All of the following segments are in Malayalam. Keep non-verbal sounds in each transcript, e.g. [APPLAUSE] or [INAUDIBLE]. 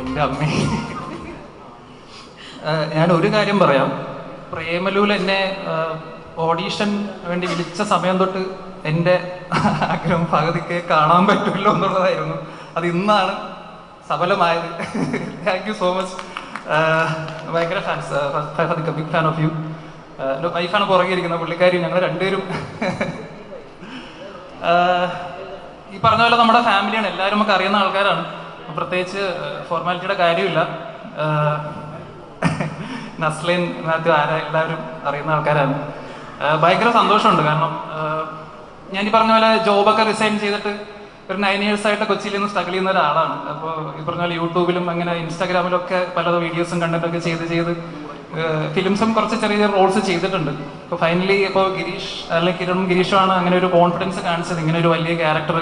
എന്റെ അമ്മ. ഞാൻ ഒരു കാര്യം പറയാം. പ്രേമലൂൽ എന്നെ ഓഡീഷൻ വേണ്ടി വിളിച്ച സമയം തൊട്ട് എന്റെ ആഗ്രഹം പകുതിക്ക് കാണാൻ പറ്റുമല്ലോ എന്നുള്ളതായിരുന്നു. അത് ഇന്നാണ് സഫലമായത്. താങ്ക് യു സോ മച്ച് ഭയങ്കര fans big fan of you വൈഫാണ് പുറകെ ഇരിക്കുന്നത്. പുള്ളിക്കാരി ഞങ്ങൾ രണ്ടുപേരും. ഈ പറഞ്ഞ പോലെ നമ്മുടെ ഫാമിലിയാണ് എല്ലാവരും നമുക്ക് അറിയുന്ന ആൾക്കാരാണ്. പ്രത്യേകിച്ച് ഫോർമാലിറ്റിയുടെ കാര്യമില്ല. നസ്ലിൻ മാത്യു ആര എല്ലാവരും അറിയുന്ന ആൾക്കാരാണ്. ഭയങ്കര സന്തോഷമുണ്ട്. കാരണം ഞാൻ ഈ പറഞ്ഞ പോലെ ജോബൊക്കെ റിസൈൻ ചെയ്തിട്ട് ഒരു നയൻ ഇയേഴ്സ് ആയിട്ട് കൊച്ചിയിൽ നിന്ന് സ്ട്രഗിൾ ചെയ്യുന്ന ഒരാളാണ്. അപ്പോൾ ഈ പറഞ്ഞ പോലെ യൂട്യൂബിലും അങ്ങനെ ഇൻസ്റ്റാഗ്രാമിലും ഒക്കെ പല വീഡിയോസും കണ്ടൊക്കെ ചെയ്ത് ചെയ്ത് ഫിലിംസും കുറച്ച് ചെറിയ ചെറിയ റോൾസ് ചെയ്തിട്ടുണ്ട്. ഇപ്പോൾ ഫൈനലി ഇപ്പോൾ ഗിരീഷ് അല്ലെങ്കിൽ കിരണും ഗിരീഷുമാണ് അങ്ങനെ ഒരു കോൺഫിഡൻസ് കാണിച്ചത്. ഇങ്ങനെ ഒരു വലിയ ക്യാരക്ടർ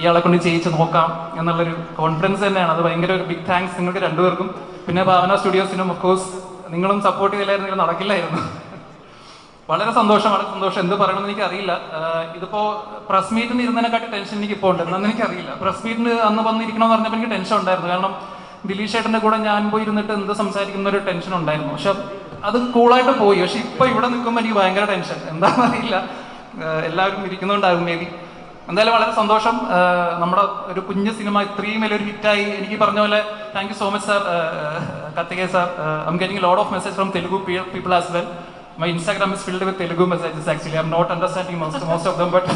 ഇയാളെ കൊണ്ട് ചെയ്യിച്ച് നോക്കാം എന്നുള്ളൊരു കോൺഫിഡൻസ് തന്നെയാണ്. അത് ഭയങ്കര ഒരു ബിഗ് താങ്ക്സ് നിങ്ങൾക്ക് രണ്ടുപേർക്കും. പിന്നെ ഭാവന സ്റ്റുഡിയോസിനും കോഴ്സ് നിങ്ങളും സപ്പോർട്ട് ചെയ്തില്ലായിരുന്നെങ്കിൽ നടക്കില്ലായിരുന്നു. വളരെ സന്തോഷം വളരെ സന്തോഷം. എന്ത് പറയണമെന്ന് എനിക്ക് അറിയില്ല ഇതിപ്പോ പ്രസ് മീറ്റിന് ഇരുന്നതിനെക്കാട്ടി ടെൻഷൻ എനിക്ക് ഇപ്പോൾ ഉണ്ട് എന്നെനിക്ക് അറിയില്ല പ്രസ് മീറ്റിന് അന്ന് വന്നിരിക്കണം എന്ന് പറഞ്ഞപ്പോൾ എനിക്ക് ടെൻഷൻ ഉണ്ടായിരുന്നു. കാരണം ദിലീഷ് ചേട്ടന്റെ കൂടെ ഞാൻ പോയി ഇരുന്നിട്ട് എന്ത് സംസാരിക്കുന്ന ഒരു ടെൻഷൻ ഉണ്ടായിരുന്നു. പക്ഷെ അത് കൂളായിട്ട് പോയി. പക്ഷെ ഇപ്പൊ ഇവിടെ നിൽക്കുമ്പോൾ എനിക്ക് ഭയങ്കര ടെൻഷൻ എന്താണെന്നറിയില്ല. എല്ലാവരും ഇരിക്കുന്നുണ്ടാകും മേ ബി എന്തായാലും വളരെ സന്തോഷം. നമ്മുടെ ഒരു കുഞ്ഞു സിനിമ ഇത്രയും വലിയൊരു ഹിറ്റായി. എനിക്ക് പറഞ്ഞ പോലെ thank you so much sir കത്തികെ sir I'm getting load of message from Telugu people as well my Instagram is filled with Telugu messages actually. I'm not understanding most most of them, but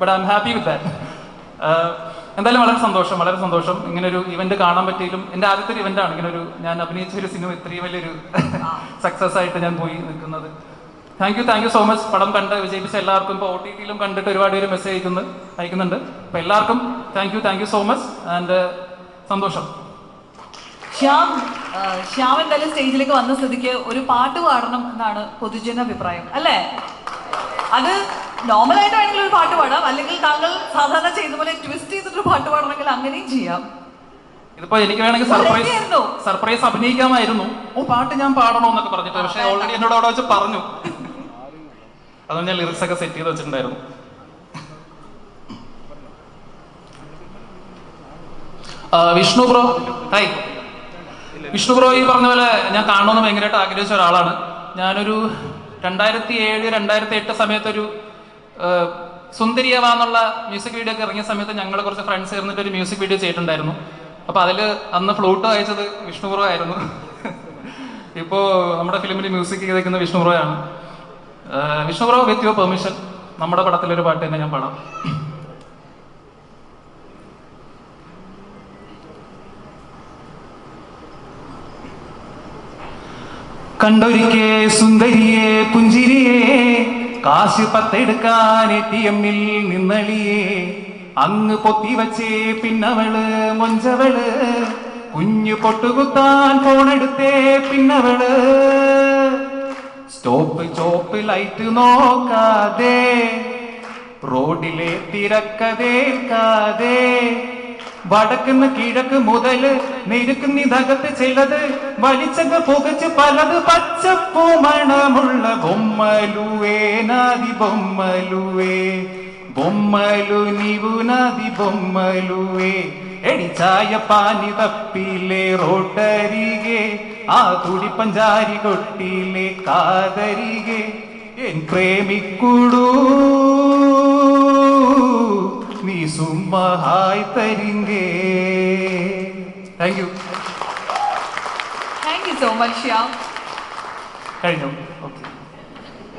but I happy with that. That എന്തായാലും വളരെ സന്തോഷം വളരെ സന്തോഷം. ഇങ്ങനെ ഒരു ഇവന്റ് കാണാൻ പറ്റിയാലും എന്റെ ആദ്യത്തെ ഒരു ഇവന്റ് ആണ്. ഇങ്ങനെ ഒരു ഞാൻ അഭിനയിച്ച ഒരു സിനിമ ഇത്രയും വലിയൊരു സക്സസ് [LAUGHS] ആയിട്ട് ഞാൻ പോയി നിൽക്കുന്നത്. Thank you thank you so much പടം കണ്ട് വിജയിപ്പിച്ച എല്ലാവർക്കും ഇപ്പോൾ ഒ ടി ടിയിലും കണ്ടിട്ട് ഒരുപാട് പേര് മെസ്സേജ് അയക്കുന്നു അയക്കുന്നുണ്ട്. അപ്പോൾ എല്ലാവർക്കും thank you thank you so much and സന്തോഷം. ശ്യാം ശ്യാം എന്തായാലും സ്റ്റേജിലേക്ക് വന്ന സ്ഥിതിക്ക് ഒരു പാട്ട് പാടണം എന്നാണ് പൊതുജന അഭിപ്രായം അല്ലേ? അത് നോർമലായിട്ട് വേണമെങ്കിൽ ഒരു പാട്ട് പാടാം. അല്ലെങ്കിൽ താങ്കൾ സാധാരണ ചെയ്യുന്ന പോലെ ട്വിസ്റ്റ് ചെയ്തിട്ട് പാട്ട് പാടണമെങ്കിൽ അങ്ങനെയും ചെയ്യാം. ഇതിപ്പോ എനിക്ക് വേണമെങ്കിൽ സർപ്രൈസ്? സർപ്രൈസ് അഭിനയിക്കാമായിരുന്നു. ഓ പാട്ട് ഞാൻ പാടണോ എന്നൊക്കെ പറഞ്ഞിട്ട് പക്ഷെ ഓൾറെഡി എന്നോട് അവിടെ വെച്ച് പറഞ്ഞു. അതുകൊണ്ട് ഞാൻ ലിറിക്സ് ഒക്കെ സെറ്റ് ചെയ്ത് വെച്ചിട്ടുണ്ടായിരുന്നു. Vishnu bro hi. Vishnu bro ഈ പറഞ്ഞ പോലെ ഞാൻ കാണണമെന്ന് ഭയങ്കരമായിട്ട് ആഗ്രഹിച്ച ഒരാളാണ്. ഞാനൊരു രണ്ടായിരത്തി ഏഴ് രണ്ടായിരത്തി എട്ട് സമയത്തൊരു സുന്ദരിയവ എന്നുള്ള മ്യൂസിക് വീഡിയോ ഒക്കെ ഇറങ്ങിയ സമയത്ത് ഞങ്ങൾ കുറച്ച് ഫ്രണ്ട്സ് ചേർന്നിട്ട് ഒരു മ്യൂസിക് വീഡിയോ ചെയ്തിട്ടുണ്ടായിരുന്നു. അപ്പോൾ അതിൽ അന്ന് ഫ്ലൂട്ട് അയച്ചത് വിഷ്ണു ബ്രോ ആയിരുന്നു. ഇപ്പോ നമ്മുടെ ഫിലിമിൽ മ്യൂസിക് ചെയ്തേക്കുന്ന വിഷ്ണു ബ്രോ ആണ്. വിഷ്ണു വിത്ത് യുവർ പെർമിഷൻ നമ്മുടെ പടത്തിലൊരു പാട്ട് തന്നെ ഞാൻ പാടാം. കണ്ടൊരിക്കേ സുന്ദരിയെ പുഞ്ചിരിയെ കാശ് പത്തെടുക്കാൻ എ ടി എമ്മിൽ നിന്നളിയേ അങ്ങ് പൊത്തി വച്ചേ പിന്നവൾ മൊഞ്ചവൾ കുഞ്ഞു പൊട്ടുകുത്താൻ ഫോണെടുത്തേ പിന്നവൾ. സ്റ്റോപ്പ് ചോപ്പ് ലൈറ്റ് നോക്കാതെ. റോഡിലെ തിരക്കതേൽക്കാതെ വടക്കുന്ന് കിഴക്ക് മുതൽ നെരുക്കുന്നിതകത്ത് ചിലത് വലിച്ചങ്ങ് പുകച്ച് പലത് പച്ചപ്പൂ മണമുള്ള ബൊമ്മലുവേ നാദി ബൊമ്മലുവേ. ബൊമ്മലു നീവു നാദി ബൊമ്മലുവേ. എടിച്ചായ പാനി തപ്പിലെ റോട്ടരികെ ആ കുടി പഞ്ചാരി കൊട്ടിലെ കാതരികെ എൻ പ്രേമിക്കുടു. നീ സുമ്മഹായ് തരിങ്കേ. Thank you thank you so much Shyam കഴിഞ്ഞു. ഓക്കെ